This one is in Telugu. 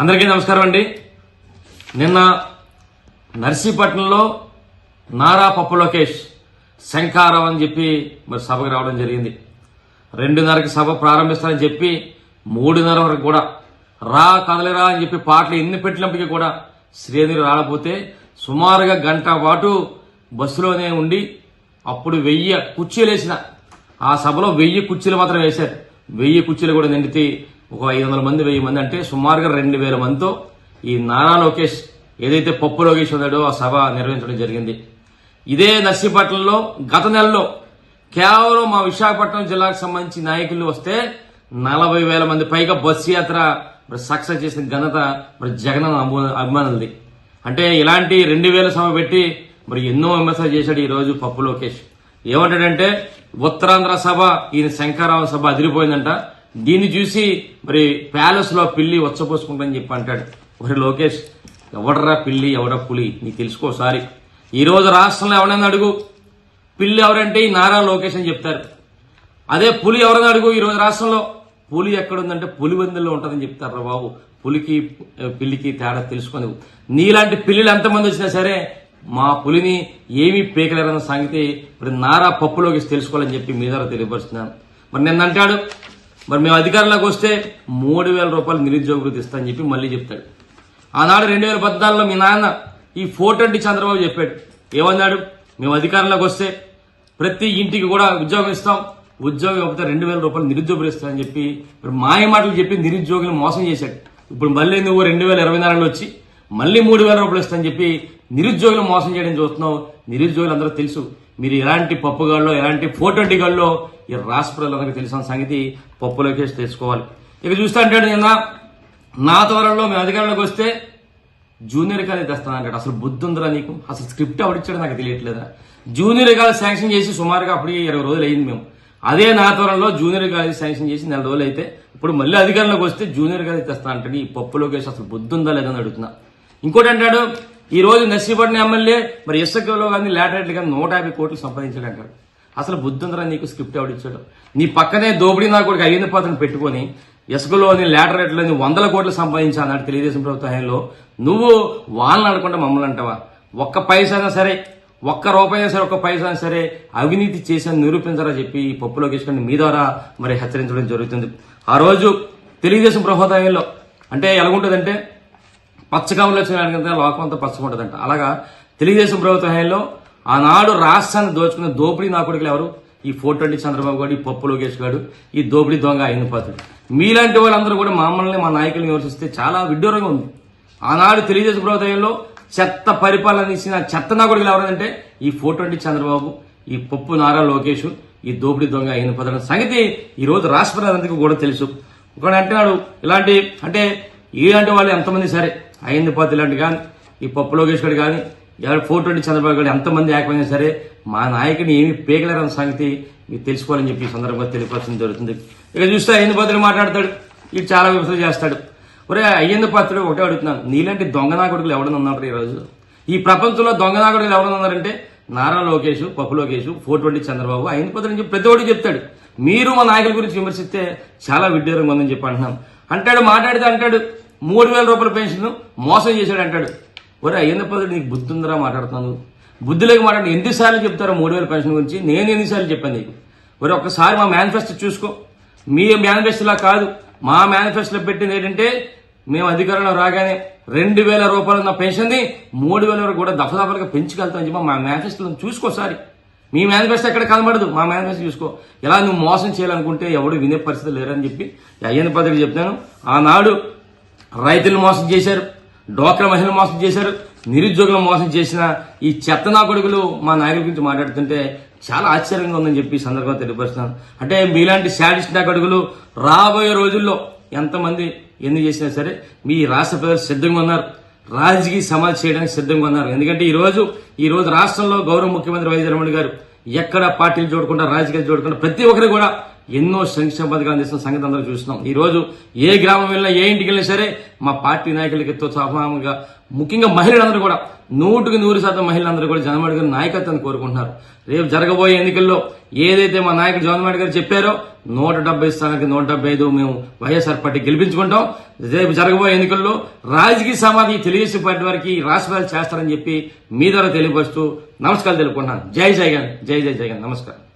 అందరికీ నమస్కారం అండి. నిన్న నర్సీపట్నంలో నారా పప్పు లోకేష్ శంఖారావు అని చెప్పి మరి సభకు రావడం జరిగింది. రెండున్నరకి సభ ప్రారంభిస్తారని చెప్పి మూడున్నర వరకు కూడా రా కదలిరా అని చెప్పి పాటలు ఎన్ని పెట్టినప్పటికీ కూడా శ్రీధర్ రాకపోతే సుమారుగా గంట పాటు బస్సులోనే ఉండి అప్పుడు వెయ్యి కుర్చీలు వేసిన ఆ సభలో వెయ్యి కుర్చీలు మాత్రం వేశారు. వెయ్యి కుర్చీలు కూడా నిండితే ఒక ఐదు వందల మంది వెయ్యి మంది అంటే సుమారుగా రెండు వేల మందితో ఈ నారా లోకేష్ ఏదైతే పప్పు లోకేష్ ఉన్నాడో ఆ సభ నిర్వహించడం జరిగింది. ఇదే నర్సీపట్నంలో గత నెలలో కేవలం మా విశాఖపట్నం జిల్లాకు సంబంధించి నాయకులు వస్తే నలభై వేల మంది పైగా బస్సు యాత్ర మరి సక్సెస్ చేసిన ఘనత మరి జగన్ అభిమానులది. అంటే ఇలాంటి రెండు వేల సభ పెట్టి మరి ఎన్నో విమర్శలు చేశాడు ఈరోజు పప్పు లోకేష్. ఏమంటాడంటే ఉత్తరాంధ్ర సభ ఈయన శంకరావ సభ అదిరిపోయిందంట. దీన్ని చూసి మరి ప్యాలెస్లో పిల్లి వచ్చపోసుకుంటాని చెప్పి అంటాడు. మరి లోకేష్ ఎవడరా పిల్లి ఎవడరా పులి? నీకు తెలుసుకోసారి ఈ రోజు రాష్ట్రంలో ఎవరైనా అడుగు. పిల్లి ఎవరంటే ఈ నారా లోకేష్ అని చెప్తారు. అదే పులి ఎవరైనా అడుగు ఈ రోజు రాష్ట్రంలో? పులి ఎక్కడుందంటే పులివెందుల్లో ఉంటుందని చెప్తారు బాబు. పులికి పిల్లికి తేడా తెలుసుకొని నీలాంటి పిల్లిలు ఎంతమంది వచ్చినా సరే మా పులిని ఏమీ పీకలేరన్న సంగతి మరి నారా పప్పులోకి తెలుసుకోవాలని చెప్పి మీ ద్వారా తెలియపరుస్తున్నాను. మరి నిన్న అంటాడు మరి మేము అధికారంలోకి వస్తే మూడు వేల రూపాయలు నిరుద్యోగ వృత్తి ఇస్తామని చెప్పి మళ్ళీ చెప్తాడు. ఆనాడు రెండు వేల పద్నాలుగులో మీ నాన్న ఈ ఫోర్ చంద్రబాబు చెప్పాడు. ఏమన్నాడు? మేము అధికారంలోకి వస్తే ప్రతి ఇంటికి కూడా ఉద్యోగం ఇస్తాం. ఉద్యోగం ఇవ్వకపోతే రెండు వేల రూపాయలు నిరుద్యోగులు ఇస్తామని చెప్పి ఇప్పుడు మాయ మాటలు చెప్పి నిరుద్యోగులు మోసం చేశాడు. ఇప్పుడు మళ్ళీ నువ్వు రెండు వేల ఇరవై నాలుగులో వచ్చి మళ్ళీ మూడు వేల రూపాయలు ఇస్తామని చెప్పి నిరుద్యోగులు మోసం చేయడం చూస్తున్నాం. నిరుద్యోగులు అందరూ తెలుసు. మీరు ఎలాంటి పప్పుగాళ్ళో ఎలాంటి ఫోర్ ట్వంటీ గాళ్ళో ఈ రాష్ట్ర ప్రజలందరికీ తెలిసిన సంగతి పప్పులోకి తెలుసుకోవాలి. ఇక చూస్తా అంటాడు నిన్న నా త్వరలో మేము అధికారంలోకి వస్తే జూనియర్ కాలేజ్ తెస్తానంటాడు అసలు బుద్ధి ఉందిరా నీకు? అసలు స్క్రిప్ట్ ఎవడిచ్చాడు నాకు తెలియట్లేదా? జూనియర్ కాలేజ్ శాంక్షన్ చేసి సుమారుగా అప్పటికి ఇరవై రోజులు అయింది మేము. అదే నా త్వరలో జూనియర్ కాలేజ్ శాంక్షన్ చేసి నెల రోజులు అయితే ఇప్పుడు మళ్ళీ అధికారంలోకి వస్తే జూనియర్ కాలేజ్ తెస్తానంటాడు ఈ పప్పులోకి అసలు బుద్ధి ఉందా లేదని అడుగుతున్నా. ఇంకోటి అంటాడు ఈ రోజు నర్సీపట్నం ఎమ్మెల్యే మరి ఇసుకలో కానీ లాటరేట్లు కానీ నూట యాభై కోట్లు సంపాదించాడు అంటాడు అసలు బుద్ధి నీకు స్క్రిప్ట్ ఎవడిచ్చాడు నీ పక్కనే దోపిడీ నా కూడా అయ్యింది పాత్రను పెట్టుకొని ఇసుకలోని లాటరేట్లోని వందల కోట్లు సంపాదించా అన్నాడు తెలుగుదేశం ప్రభుత్వ హయాంలో. నువ్వు వాళ్ళని అడగకుండా మమ్మల్ని అంటావా? ఒక్క పైసైనా సరే ఒక్క రూపాయి సరే ఒక్క పైసా సరే అవినీతి చేశాను నిరూపించరా చెప్పి పప్పులోకి పప్పులో తీసుకొని మీ ద్వారా మరి హెచ్చరించడం జరుగుతుంది. ఆ రోజు తెలుగుదేశం ప్రభుత్వంలో అంటే ఎలాగుంటుందంటే పచ్చకాములు వచ్చిన లోకం అంతా పచ్చకుంటుందంట అలాగా తెలుగుదేశం ప్రభుత్వ హయాంలో ఆనాడు రాష్ట్రాన్ని దోచుకున్న దోపిడీ నా కొడుకులు ఎవరు? ఈ ఫోర్ ట్వంటీ చంద్రబాబు గారు ఈ పప్పు లోకేష్ గారు ఈ దోపిడీ దొంగ అయిన పాత్రుడు. మీలాంటి వాళ్ళందరూ కూడా మమ్మల్ని మా నాయకులను విమర్శిస్తే చాలా విడ్డూరంగా ఉంది. ఆనాడు తెలుగుదేశం ప్రభుత్వంలో చెత్త పరిపాలన ఇచ్చిన చెత్త నా కొడుకులు ఎవరంటే ఈ ఫోర్ ట్వంటీ చంద్రబాబు ఈ పప్పు నారా లోకేష్ ఈ దోపిడీ దొంగ అయిన పదం సంగతి ఈ రోజు రాష్ట్ర కూడా తెలుసు. ఒకడు అంటున్నాడు ఇలాంటి అంటే ఇలాంటి వాళ్ళు ఎంతమంది సరే అయింది పాతి ఇలాంటి కానీ ఈ పప్పు లోకేష్ గారు కానీ ఎవరు ఫోర్ ట్వంటీ చంద్రబాబు గారు ఎంతమంది ఏకమైనా సరే మా నాయకుని ఏమి పీకలేరన్న సంగతి మీరు తెలుసుకోవాలని చెప్పి ఈ సందర్భంగా తెలియపరచడం జరుగుతుంది. ఇక చూస్తే అయ్యింది పాత్రుడు మాట్లాడతాడు. ఇది చాలా విమర్శలు చేస్తాడు. ఒరే అయ్యింది పాత్రుడు ఒకటే అడుగుతున్నాను. నీలాంటి దొంగ నాయకుడుకులు ఎవడన్నా ఉన్నారు ఈ రోజు? ఈ ప్రపంచంలో దొంగ నాయకుడులు ఎవడన్నా ఉన్నారంటే నారా లోకేష్ పప్పు లోకేష్ ఫోర్ ట్వంటీ చంద్రబాబు అయ్యింది పాత్రుడు అని చెప్పి ప్రతి ఒక్కటి చెప్తాడు. మీరు మా నాయకుల గురించి విమర్శిస్తే చాలా విడ్డూరంగా ఉందని చెప్పి అంటున్నాను అంటాడు మాట్లాడితే అంటాడు. మూడు వేల రూపాయల పెన్షన్ మోసం చేశాడు అంటాడు. ఒరే అయ్యన్న పదవి నీకు బుద్ధి ఉందిరా మాట్లాడుతున్నాను. బుద్ధి లేక మాట్లాడి ఎన్నిసార్లు చెప్తారో మూడు వేల పెన్షన్ గురించి నేను ఎన్నిసార్లు చెప్పాను నీకు. ఒరే ఒక్కసారి మా మేనిఫెస్టో చూసుకో. మీ మేనిఫెస్టోలా కాదు మా మేనిఫెస్టోలో పెట్టింది ఏంటంటే మేము అధికారంలో రాగానే రెండు వేల రూపాయలు ఉన్న పెన్షన్ని మూడు వేల వరకు కూడా దఫదఫలుగా పెంచుకెళ్తామని చెప్పి మా మేనిఫెస్టోలో చూసుకోసారి మీ మేనిఫెస్టో ఎక్కడ కనబడదు మా మేనిఫెస్టో చూసుకో. ఇలా నువ్వు మోసం చేయాలనుకుంటే ఎవడు వినే పరిస్థితి లేరని చెప్పి అయ్యన్న పదవి చెప్తాను. ఆనాడు రైతులు మోసం చేశారు డోక్రా మహిళలు మోసం చేశారు నిరుద్యోగులు మోసం చేసిన ఈ చెత్త నా కొడుకులు మా నాయకుల గురించి మాట్లాడుతుంటే చాలా ఆశ్చర్యంగా ఉందని చెప్పి సందర్భంగా తెలియపరుస్తున్నాను. అంటే మీలాంటి శాడిస్ట్ నా కొడుకులు రాబోయే రోజుల్లో ఎంతమంది ఎన్ని చేసినా సరే మీ రాష్ట్ర ప్రజలు సిద్ధంగా ఉన్నారు. రాజకీయ సమాధి చేయడానికి సిద్ధంగా ఉన్నారు. ఎందుకంటే ఈరోజు ఈరోజు ఈ రోజు రాష్ట్రంలో గౌరవ ముఖ్యమంత్రి వైఎస్ రమణ గారు ఎక్కడ పార్టీలు చూడకుండా రాజకీయాలు చూడకుండా ప్రతి ఒక్కరు కూడా ఎన్నో సంక్షేమ పథకాలు అందిస్తున్న సంగతి అందరూ చూస్తున్నాం ఈ రోజు ఏ గ్రామం వెళ్ళినా ఏ ఇంటికి వెళ్ళినా సరే మా పార్టీ నాయకులకి ఎంతో సమానంగా ముఖ్యంగా మహిళలందరూ కూడా నూటికి నూరు శాతం మహిళలందరూ కూడా జగన్మోహన్ గారి నాయకత్వాన్ని కోరుకుంటున్నారు రేపు జరగబోయే ఎన్నికల్లో ఏదైతే మా నాయకుడు జగన్మోహన్ గారు చెప్పారో నూట డెబ్బై స్థానానికి నూట డెబ్బై ఐదు మేము వైఎస్ఆర్ పార్టీ గెలిపించుకుంటాం రేపు జరగబోయే ఎన్నికల్లో రాజకీయ సమాధి తెలుగుదేశం పార్టీ వారికి రాష్ట్రాలు చేస్తారని చెప్పి మీ ద్వారా తెలియపరుస్తూ నమస్కారాలు తెలుపుకుంటున్నాను జై జగన్ జై జై జగన్ నమస్కారం